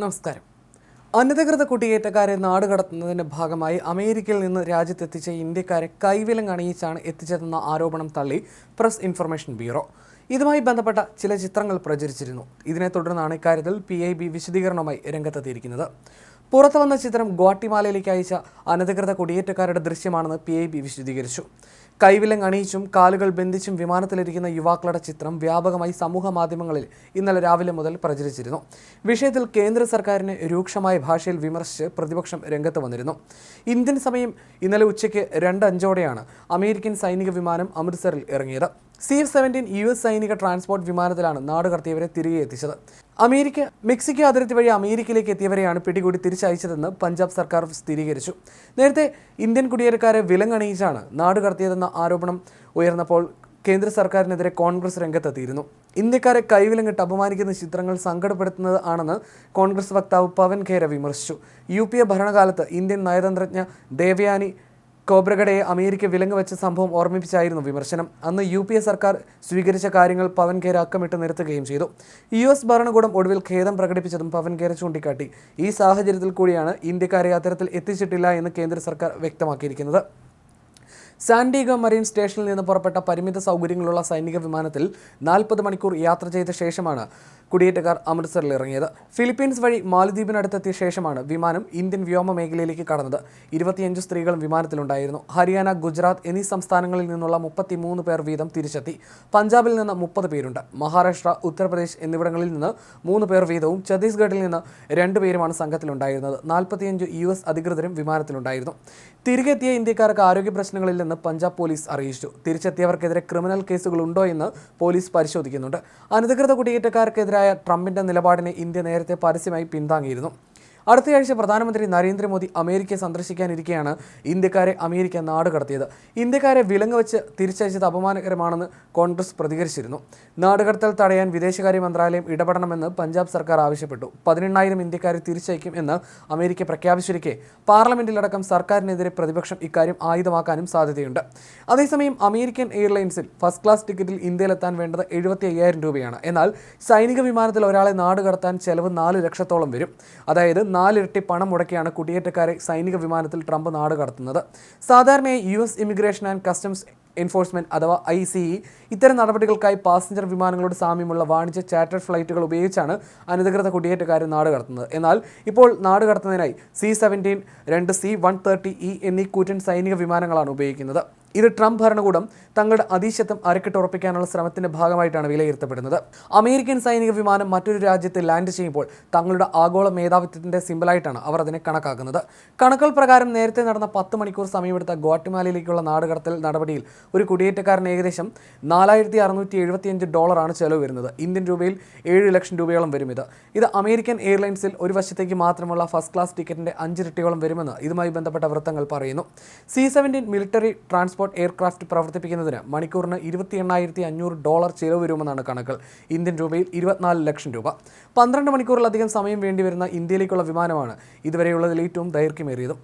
നമസ്കാരം. അനധികൃത കുടിയേറ്റക്കാരെ നാടുകടത്തുന്നതിന്റെ ഭാഗമായി അമേരിക്കയിൽ നിന്ന് രാജ്യത്തെത്തിച്ച ഇന്ത്യക്കാരെ കൈവിലം അണിയിച്ചാണ് എത്തിച്ചതെന്ന ആരോപണം തള്ളി പ്രസ് ഇൻഫർമേഷൻ ബ്യൂറോ. ഇതുമായി ബന്ധപ്പെട്ട ചില ചിത്രങ്ങൾ പ്രചരിച്ചിരുന്നു. ഇതിനെ തുടർന്നാണ് ഇക്കാര്യത്തിൽ പി ഐ ബി വിശദീകരണവുമായി രംഗത്തെത്തിയിരിക്കുന്നത്. പുറത്തു വന്ന ചിത്രം ഗോട്ടിമാലയിലേക്ക് അയച്ച അനധികൃത കുടിയേറ്റക്കാരുടെ ദൃശ്യമാണെന്ന് പി ഐ ബി വിശദീകരിച്ചു. കൈവിലങ് അണിയിച്ചും കാലുകൾ ബന്ധിച്ചും വിമാനത്തിലിരിക്കുന്ന യുവാക്കളുടെ ചിത്രം വ്യാപകമായി സമൂഹ മാധ്യമങ്ങളിൽ ഇന്നലെ രാവിലെ മുതൽ പ്രചരിച്ചിരുന്നു. വിഷയത്തിൽ കേന്ദ്ര സർക്കാരിനെ രൂക്ഷമായ ഭാഷയിൽ വിമർശിച്ച് പ്രതിപക്ഷം രംഗത്ത് വന്നിരുന്നു. ഇന്ത്യൻ സമയം ഇന്നലെ ഉച്ചയ്ക്ക് രണ്ട് അഞ്ചോടെയാണ് അമേരിക്കൻ സൈനിക വിമാനം അമൃത്സറിൽ ഇറങ്ങിയത്. C F seventeen U S സൈനിക ട്രാൻസ്പോർട്ട് വിമാനത്തിലാണ് നാട് കടത്തിയവരെ തിരികെ എത്തിച്ചത്. അമേരിക്ക മെക്സിക്കോ അതിർത്തി വഴി അമേരിക്കയിലേക്ക് എത്തിയവരെയാണ് പിടികൂടി തിരിച്ചയച്ചതെന്ന് പഞ്ചാബ് സർക്കാർ സ്ഥിരീകരിച്ചു. നേരത്തെ ഇന്ത്യൻ കുടിയേറ്റക്കാരെ വിലങ്ങണിയിച്ചാണ് നാട് കടത്തിയതെന്ന ആരോപണം ഉയർന്നപ്പോൾ കേന്ദ്ര സർക്കാരിനെതിരെ കോൺഗ്രസ് രംഗത്തെത്തിയിരുന്നു. ഇന്ത്യക്കാരെ കൈവിലങ്ങിട്ട് അപമാനിക്കുന്ന ചിത്രങ്ങൾ സങ്കടപ്പെടുത്തുന്നത് ആണെന്ന് കോൺഗ്രസ് വക്താവ് പവൻ ഖേര വിമർശിച്ചു. യു ഭരണകാലത്ത് ഇന്ത്യൻ നയതന്ത്രജ്ഞ ദേവയാനി കോബ്രഗഡയെ അമേരിക്ക വിലങ്ങ് വെച്ച സംഭവം ഓർമ്മിപ്പിച്ചായിരുന്നു വിമർശനം. അന്ന് യു പി എ സർക്കാർ സ്വീകരിച്ച കാര്യങ്ങൾ പവൻ ഖേര അക്കമിട്ട് നിർത്തുകയും ചെയ്തു. യു എസ് ഭരണകൂടം ഒടുവിൽ ഖേദം പ്രകടിപ്പിച്ചതും പവൻ ഖേര ചൂണ്ടിക്കാട്ടി. ഈ സാഹചര്യത്തിൽ കൂടിയാണ് ഇന്ത്യക്കാരെ അത്തരത്തിൽ എത്തിച്ചിട്ടില്ല എന്ന് കേന്ദ്ര സർക്കാർ വ്യക്തമാക്കിയിരിക്കുന്നത്. സാൻഡിഗോ മറീൻ സ്റ്റേഷനിൽ നിന്ന് പുറപ്പെട്ട പരിമിത സൗകര്യങ്ങളുള്ള സൈനിക വിമാനത്തിൽ നാൽപ്പത് മണിക്കൂർ യാത്ര ചെയ്ത ശേഷമാണ് കുടിയേറ്റക്കാർ അമൃത്സറിൽ ഇറങ്ങിയത്. ഫിലിപ്പീൻസ് വഴി മാലദ്വീപിനടുത്തെത്തിയ ശേഷമാണ് വിമാനം ഇന്ത്യൻ വ്യോമ മേഖലയിലേക്ക് കടന്നത്. ഇരുപത്തിയഞ്ച് സ്ത്രീകളും വിമാനത്തിലുണ്ടായിരുന്നു. ഹരിയാന ഗുജറാത്ത് എന്നീ സംസ്ഥാനങ്ങളിൽ നിന്നുള്ള മുപ്പത്തിമൂന്ന് പേർ വീതം തിരിച്ചെത്തി. പഞ്ചാബിൽ നിന്ന് മുപ്പത് പേരുണ്ട്. മഹാരാഷ്ട്ര ഉത്തർപ്രദേശ് എന്നിവിടങ്ങളിൽ നിന്ന് മൂന്ന് പേർ വീതവും ഛത്തീസ്ഗഡിൽ നിന്ന് രണ്ട് പേരുമാണ് സംഘത്തിലുണ്ടായിരുന്നത്. നാൽപ്പത്തിയഞ്ച് യു എസ് അധികൃതരും വിമാനത്തിലുണ്ടായിരുന്നു. തിരികെത്തിയ ഇന്ത്യക്കാർക്ക് ആരോഗ്യ പ്രശ്നങ്ങളില്ലെന്ന് പഞ്ചാബ് പോലീസ് അറിയിച്ചു. തിരിച്ചെത്തിയവർക്കെതിരെ ക്രിമിനൽ കേസുകൾ ഉണ്ടോ എന്ന് പോലീസ് പരിശോധിക്കുന്നുണ്ട്. അനധികൃത കുടിയേറ്റക്കാർക്കെതിരായ ട്രംപിന്റെ നിലപാടിനെ ഇന്ത്യ നേരത്തെ പരസ്യമായി പിന്താങ്ങിയിരുന്നു. അടുത്തയാഴ്ച പ്രധാനമന്ത്രി നരേന്ദ്രമോദി അമേരിക്കയെ സന്ദർശിക്കാനിരിക്കെയാണ് ഇന്ത്യക്കാരെ അമേരിക്ക നാട് കടത്തിയത്. ഇന്ത്യക്കാരെ വിലങ്ങ് വെച്ച് തിരിച്ചയച്ചത് അപമാനകരമാണെന്ന് കോൺഗ്രസ് പ്രതികരിച്ചിരുന്നു. നാടുകടത്തൽ തടയാൻ വിദേശകാര്യ മന്ത്രാലയം ഇടപെടണമെന്ന് പഞ്ചാബ് സർക്കാർ ആവശ്യപ്പെട്ടു. പതിനെണ്ണായിരം ഇന്ത്യക്കാരെ തിരിച്ചയക്കും എന്ന് അമേരിക്ക പ്രഖ്യാപിച്ചിരിക്കെ പാർലമെന്റിലടക്കം സർക്കാരിനെതിരെ പ്രതിപക്ഷം ഇക്കാര്യം ആയുധമാക്കാനും സാധ്യതയുണ്ട്. അതേസമയം അമേരിക്കൻ എയർലൈൻസിൽ ഫസ്റ്റ് ക്ലാസ് ടിക്കറ്റിൽ ഇന്ത്യയിലെത്താൻ വേണ്ടത് എഴുപത്തി അയ്യായിരം രൂപയാണ്. എന്നാൽ സൈനിക വിമാനത്തിൽ ഒരാളെ നാട് കടത്താൻ ചെലവ് നാല് ലക്ഷത്തോളം വരും. അതായത് നാലിരട്ടി പണം മുടക്കിയാണ് കുടിയേറ്റക്കാരെ സൈനിക വിമാനത്തിൽ ട്രംപ് നാട് കടത്തുന്നത്. സാധാരണയായി U S immigration and customs enforcement അഥവാ ഐ സി ഇ ഇത്തരം നടപടികൾക്കായി പാസഞ്ചർ വിമാനങ്ങളോട് സാമ്യമുള്ള വാണിജ്യ ചാർട്ടർ ഫ്ലൈറ്റുകൾ ഉപയോഗിച്ചാണ് അനധികൃത കുടിയേറ്റക്കാരെ നാട് കടത്തുന്നത്. എന്നാൽ ഇപ്പോൾ നാട് കടത്തുന്നതിനായി സി സെവന്റീൻ രണ്ട് സി വൺ തേർട്ടി ഇ എന്നീ കൂറ്റൻ സൈനിക വിമാനങ്ങളാണ് ഉപയോഗിക്കുന്നത്. ഇത് ട്രംപ് ഭരണകൂടം തങ്ങളുടെ അതീശത്വം അരക്കിട്ടുറപ്പിക്കാനുള്ള ശ്രമത്തിന്റെ ഭാഗമായിട്ടാണ് വിലയിരുത്തപ്പെടുന്നത്. അമേരിക്കൻ സൈനിക വിമാനം മറ്റൊരു രാജ്യത്ത് ലാൻഡ് ചെയ്യുമ്പോൾ തങ്ങളുടെ ആഗോള മേധാവിത്വത്തിന്റെ സിമ്പിളായിട്ടാണ് അവർ അതിനെ കണക്കാക്കുന്നത്. കണക്കുകൾ പ്രകാരം നേരത്തെ നടന്ന പത്ത് മണിക്കൂർ സമയമെടുത്ത ഗോട്ടിമാലയിലേക്കുള്ള നാടുകടത്തൽ നടപടിയിൽ ഒരു കുടിയേറ്റക്കാരൻ ഏകദേശം നാലായിരത്തി അറുന്നൂറ്റി എഴുപത്തിയഞ്ച് ഡോളറാണ് ചെലവ് വരുന്നത്. ഇന്ത്യൻ രൂപയിൽ ഏഴ് ലക്ഷം രൂപയോളം വരും ഇത്. ഇത് അമേരിക്കൻ എയർലൈൻസിൽ ഒരു വശത്തേക്ക് മാത്രമുള്ള ഫസ്റ്റ് ക്ലാസ് ടിക്കറ്റിന്റെ അഞ്ച് അഞ്ചിരട്ടിയോളം വരുമെന്ന് ഇതുമായി ബന്ധപ്പെട്ട വൃത്തങ്ങൾ പറയുന്നു. C seventeen military transport aircraft പ്രവർത്തിപ്പിക്കുന്നതിന് മണിക്കൂറിന് ഇരുപത്തി എണ്ണായിരത്തി അഞ്ഞൂറ് ഡോളർ ചിലവ് വരുമെന്നാണ് കണക്കുകൾ. ഇന്ത്യൻ രൂപയിൽ ഇരുപത്തിനാല് ലക്ഷം രൂപ. പന്ത്രണ്ട് മണിക്കൂറിലധികം സമയം വേണ്ടിവരുന്ന ഇന്ത്യയിലേക്കുള്ള വിമാനമാണ് ഇതുവരെയുള്ളതിൽ ഏറ്റവും ദൈർഘ്യമേറിയതും.